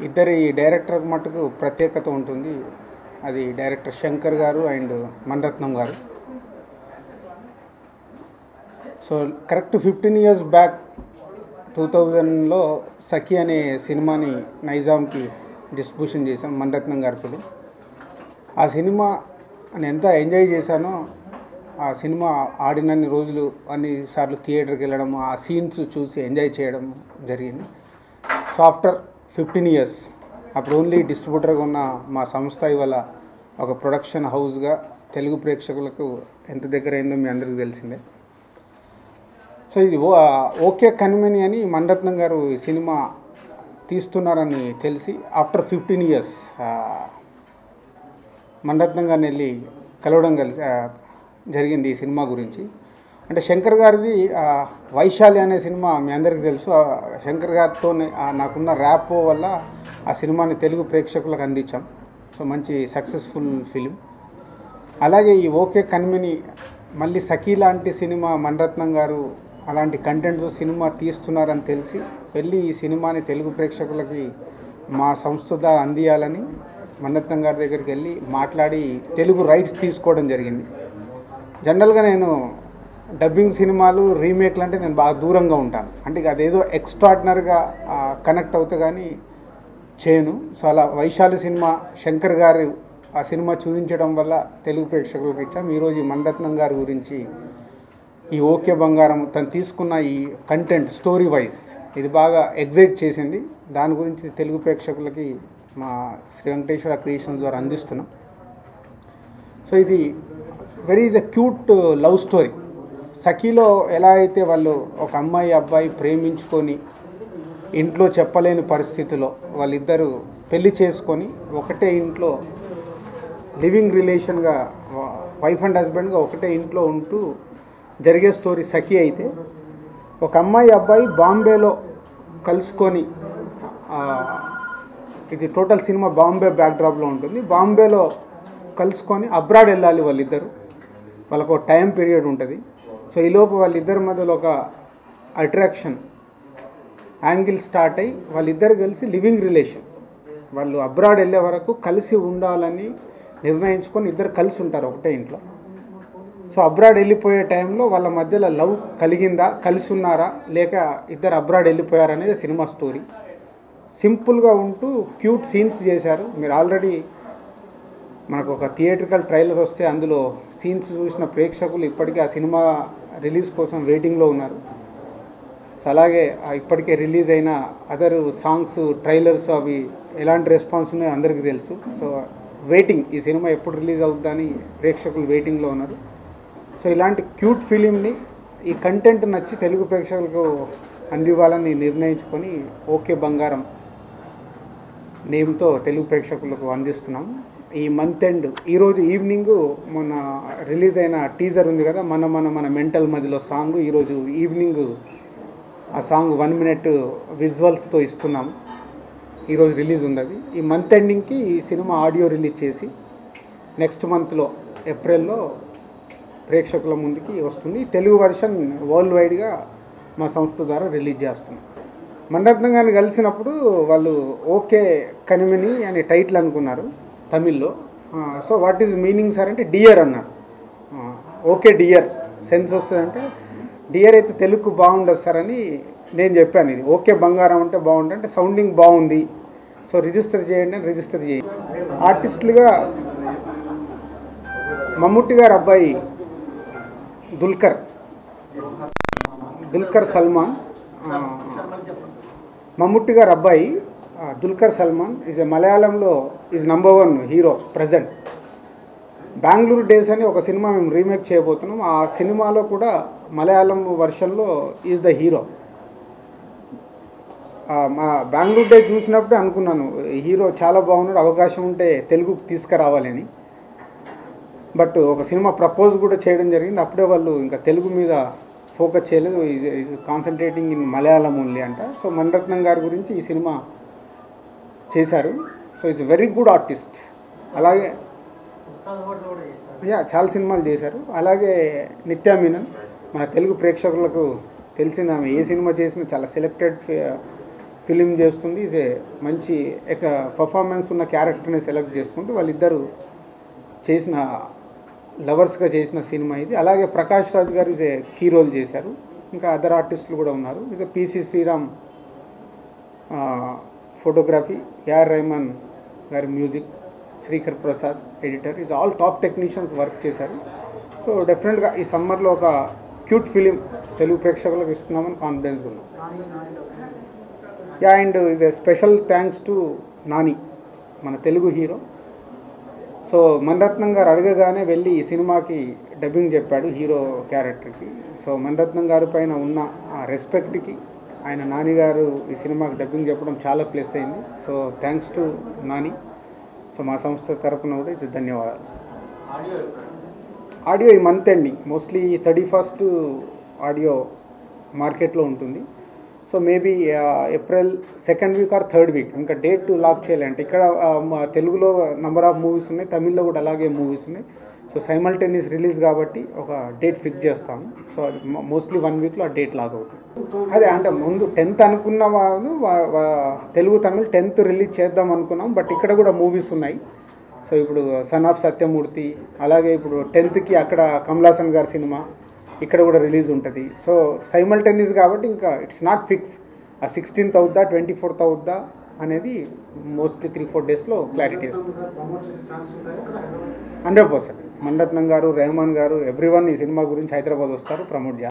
ఇద్దరి డైరెక్టర్ మటుకు ప్రత్యేకత ఉంటుంది. అది డైరెక్టర్ శంకర్ గారు అండ్ మన్రత్నం గారు. So correct fifteen years back two థౌజండ్లో సఖి అనే సినిమాని నైజాంకి డిస్ట్రిబ్యూషన్ చేశాం మన్రత్నం గారి ఫిలిం. ఆ సినిమా నేను ఎంత ఎంజాయ్ చేశానో ఆ సినిమా ఆడినన్ని రోజులు అన్నిసార్లు థియేటర్కి వెళ్ళడం ఆ సీన్స్ చూసి ఎంజాయ్ చేయడం జరిగింది. So after fifteen years. అప్పుడు ఓన్లీ డిస్ట్రిబ్యూటర్గా ఉన్న మా సంస్థ ఇవాళ ఒక ప్రొడక్షన్ హౌస్గా తెలుగు ప్రేక్షకులకు ఎంత దగ్గర అయిందో మీ అందరికీ తెలిసిందే. సో ఇది ఓ ఓకే కనిమని అని మణరత్నం గారు ఈ సినిమా తీస్తున్నారని తెలిసి ఆఫ్టర్ ఫిఫ్టీన్ ఇయర్స్ మణరత్నం గారిని వెళ్ళి కలవడం కలిసి జరిగింది ఈ సినిమా గురించి. అంటే శంకర్ గారిది వైశాలి అనే సినిమా మీ అందరికీ తెలుసు. ఆ శంకర్ గారితో నాకున్న ర్యాప్ వల్ల ఆ సినిమాని తెలుగు ప్రేక్షకులకు అందించాం. సో మంచి సక్సెస్ఫుల్ ఫిలిం. అలాగే ఈ ఓకే కన్మిని మళ్ళీ సఖీ లాంటి సినిమా మణరత్నం గారు అలాంటి కంటెంట్తో సినిమా తీస్తున్నారని తెలిసి వెళ్ళి ఈ సినిమాని తెలుగు ప్రేక్షకులకి మా సంస్థ ద్వారా అందియాలని మణరత్నం గారి దగ్గరికి వెళ్ళి మాట్లాడి తెలుగు రైట్స్ తీసుకోవడం జరిగింది. జనరల్గా నేను డబ్బింగ్ సినిమాలు రీమేక్లు అంటే నేను బాగా దూరంగా ఉంటాను. అంటే ఇక అదేదో ఎక్స్ట్రాడినరీగా కనెక్ట్ అవుతా కానీ చేయను. సో అలా వైశాలి సినిమా శంకర్ గారు ఆ సినిమా చూపించడం వల్ల తెలుగు ప్రేక్షకులకు ఇచ్చాం. ఈరోజు ఈ మణరత్నం గారి గురించి ఈ ఓకే బంగారం తను తీసుకున్న ఈ కంటెంట్ స్టోరీ వైజ్ ఇది బాగా ఎగ్జైట్ చేసింది. దాని గురించి తెలుగు ప్రేక్షకులకి మా శ్రీ వెంకటేశ్వర క్రియేషన్స్ ద్వారా అందిస్తున్నాం. సో ఇది very is a cute love story సఖీలో ఎలా అయితే వాళ్ళు ఒక అమ్మాయి అబ్బాయి ప్రేమించుకొని ఇంట్లో చెప్పలేని పరిస్థితిలో వాళ్ళిద్దరూ పెళ్ళి చేసుకొని ఒకటే ఇంట్లో లివింగ్ రిలేషన్గా వైఫ్ అండ్ హస్బెండ్గా ఒకటే ఇంట్లో ఉంటూ జరిగే స్టోరీ సఖీ అయితే ఒక అమ్మాయి అబ్బాయి బాంబేలో కలుసుకొని ఇది టోటల్ సినిమా బాంబే బ్యాక్డ్రాప్లో ఉంటుంది. బాంబేలో కలుసుకొని అబ్రాడ్ వెళ్ళాలి వాళ్ళిద్దరు. వాళ్ళకు ఒక టైం పీరియడ్ ఉంటుంది. సో ఈలోపు వాళ్ళిద్దరి మధ్యలో ఒక అట్రాక్షన్. యాంగిల్ స్టార్ట్ అయ్యి వాళ్ళిద్దరు కలిసి లివింగ్ రిలేషన్. వాళ్ళు అబ్రాడ్ వెళ్ళే వరకు కలిసి ఉండాలని నిర్ణయించుకొని ఇద్దరు కలిసి ఉంటారు ఒకటే ఇంట్లో. సో అబ్రాడ్ వెళ్ళిపోయే టైంలో వాళ్ళ మధ్యలో లవ్ కలిగిందా? కలిసి ఉన్నారా? లేక ఇద్దరు అబ్రాడ్ వెళ్ళిపోయారనేది సినిమా స్టోరీ. సింపుల్గా ఉంటూ క్యూట్ సీన్స్ చేశారు. మీరు ఆల్రెడీ మనకు ఒక థియేట్రికల్ ట్రైలర్ వస్తే అందులో సీన్స్ చూసిన ప్రేక్షకులు ఇప్పటికీ ఆ సినిమా రిలీజ్ కోసం వెయిటింగ్లో ఉన్నారు. సో అలాగే ఇప్పటికే రిలీజ్ అయిన అదర్ సాంగ్స్ ట్రైలర్స్ అవి ఎలాంటి రెస్పాన్స్ ఉన్నాయో అందరికీ తెలుసు. సో వెయిటింగ్ ఈ సినిమా ఎప్పుడు రిలీజ్ అవుతుందని ప్రేక్షకులు వెయిటింగ్లో ఉన్నారు. సో ఇలాంటి క్యూట్ ఫిలింని ఈ కంటెంట్ నచ్చి తెలుగు ప్రేక్షకులకు అందివ్వాలని నిర్ణయించుకొని ఓకే బంగారం నేమ్తో తెలుగు ప్రేక్షకులకు అందిస్తున్నాం. ఈ మంత్ ఎండ్ ఈరోజు ఈవినింగ్ మొన్న రిలీజ్ అయిన టీజర్ ఉంది కదా మన మన మన మెంటల్ మధ్యలో సాంగ్ ఈరోజు ఈవినింగ్ ఆ సాంగ్ వన్ మినిట్ విజువల్స్తో ఇస్తున్నాం. ఈరోజు రిలీజ్ ఉంది అది. ఈ మంత్ ఎండింగ్కి ఈ సినిమా ఆడియో రిలీజ్ చేసి నెక్స్ట్ మంత్లో ఏప్రిల్లో ప్రేక్షకుల ముందుకి వస్తుంది. తెలుగు వర్షన్ వరల్డ్ వైడ్గా మా సంస్థ ద్వారా రిలీజ్ చేస్తున్నాం. మణరత్నం గారిని కలిసినప్పుడు వాళ్ళు ఓకే కనిమిని అని టైటిల్ అనుకున్నారు. తమిళ్ళో. So what is meaning sir అంటే డియర్ అన్నారు. Okay dear. సెన్స్ వస్తుందంటే డియర్ అయితే తెలుగు బాగుండదు సార్ అని నేను చెప్పాను ఇది. ఓకే బంగారం అంటే బాగుంటుంది అంటే సౌండింగ్ బాగుంది. సో రిజిస్టర్ చేయండి అని రిజిస్టర్ చేయండి ఆర్టిస్టులుగా మమ్ముట్టి గారు అబ్బాయి దుల్కర్. దుల్కర్ సల్మాన్. మమ్ముట్టి గారు అబ్బాయి దుల్కర్ సల్మాన్ ఈజ్ ఎ మలయాళంలో is number one hero present Bangalore days అని ఒక సినిమా మేము రీమేక్ చేయబోతున్నాం. ఆ సినిమాలో కూడా మలయాళం వర్షన్లో ఈజ్ ద హీరో మా బెంగళూరు డే చూసినప్పుడే అనుకున్నాను హీరో చాలా బాగున్నాడు అవకాశం ఉంటే తెలుగుకు తీసుకురావాలని బట్ ఒక సినిమా ప్రపోజ్ కూడా చేయడం జరిగింది. అప్పుడే వాళ్ళు ఇంకా తెలుగు మీద ఫోకస్ చేయలేదు. కాన్సన్ట్రేటింగ్ ఇన్ మలయాళం ఓన్లీ అంట. సో మణిరత్నం గారి గురించి ఈ సినిమా చేశారు. So it's very good artist అలాగే యా చాలా సినిమాలు చేశారు. అలాగే నిత్యా మీనన్ మన తెలుగు ప్రేక్షకులకు తెలిసింది ఆమె ఏ సినిమా చేసినా చాలా సెలెక్టెడ్ ఫిలిం చేస్తుంది. ఇది మంచి ఒక పర్ఫార్మెన్స్ ఉన్న క్యారెక్టర్ని సెలెక్ట్ చేసుకుంటూ వాళ్ళిద్దరూ చేసిన లవర్స్గా చేసిన సినిమా ఇది. అలాగే ప్రకాష్ రాజ్ గారు ఇదే కీ రోల్ చేశారు. ఇంకా అదర్ ఆర్టిస్టులు కూడా ఉన్నారు. ఇదే PC Sriram photography AR Rahman గారి music Srikar Prasad editor is all top technicians work చేశారు. సో డెఫినెట్గా ఈ సమ్మర్లో ఒక క్యూట్ ఫిలిం తెలుగు ప్రేక్షకులకు ఇస్తున్నామని కాన్ఫిడెన్స్ ఉన్నాం yeah and is a special thanks to Nani మన తెలుగు హీరో. సో మణరత్నం గారు అడగగానే వెళ్ళి ఈ సినిమాకి డబ్బింగ్ చెప్పాడు హీరో క్యారెక్టర్కి. సో మణరత్నం గారి పైన ఉన్న ఆ రెస్పెక్ట్కి ఆయన నాని గారు ఈ సినిమాకి డబ్బింగ్ చెప్పడం చాలా ప్లస్ అయింది. So thanks to Nani. So మా సంస్థ తరపున కూడా ఇది ధన్యవాదాలు. ఆడియో ఈ month ending mostly thirty first audio మార్కెట్లో ఉంటుంది. So maybe April second week or third week ఇంకా డేట్ లాక్ చేయాలంటే ఇక్కడ మా తెలుగులో నంబర్ ఆఫ్ మూవీస్ ఉన్నాయి తమిళ్ళో కూడా అలాగే మూవీస్ ఉన్నాయి. సో సైమల్టేనియస్ రిలీజ్ కాబట్టి ఒక డేట్ ఫిక్స్ చేస్తాము. సో అది మోస్ట్లీ వన్ వీక్లో ఆ డేట్ లాగ్ అవుతుంది. అదే అంటే ముందు టెన్త్ అనుకున్న వాళ్ళు తెలుగు తమిళ్ టెన్త్ రిలీజ్ చేద్దాం అనుకున్నాం. బట్ ఇక్కడ కూడా మూవీస్ ఉన్నాయి. సో ఇప్పుడు సన్ ఆఫ్ సత్యమూర్తి అలాగే ఇప్పుడు టెన్త్కి అక్కడ కమలాసన్ గారి సినిమా ఇక్కడ కూడా రిలీజ్ ఉంటుంది. సో సైమల్టేనియస్ కాబట్టి ఇంకా ఇట్స్ నాట్ ఫిక్స్ ఆ సిక్స్టీన్త్ అవుద్దా ట్వంటీ ఫోర్త్ అవుద్దా అనేది మోస్ట్లీ త్రీ ఫోర్ డేస్లో క్లారిటీ వస్తుంది. హండ్రెడ్ పర్సెంట్ మండత్నం గారు రెహమాన్ గారు ఎవ్రీ వన్ ఈ సినిమా గురించి హైదరాబాద్ వస్తారు ప్రమోట్ చేస్తారు.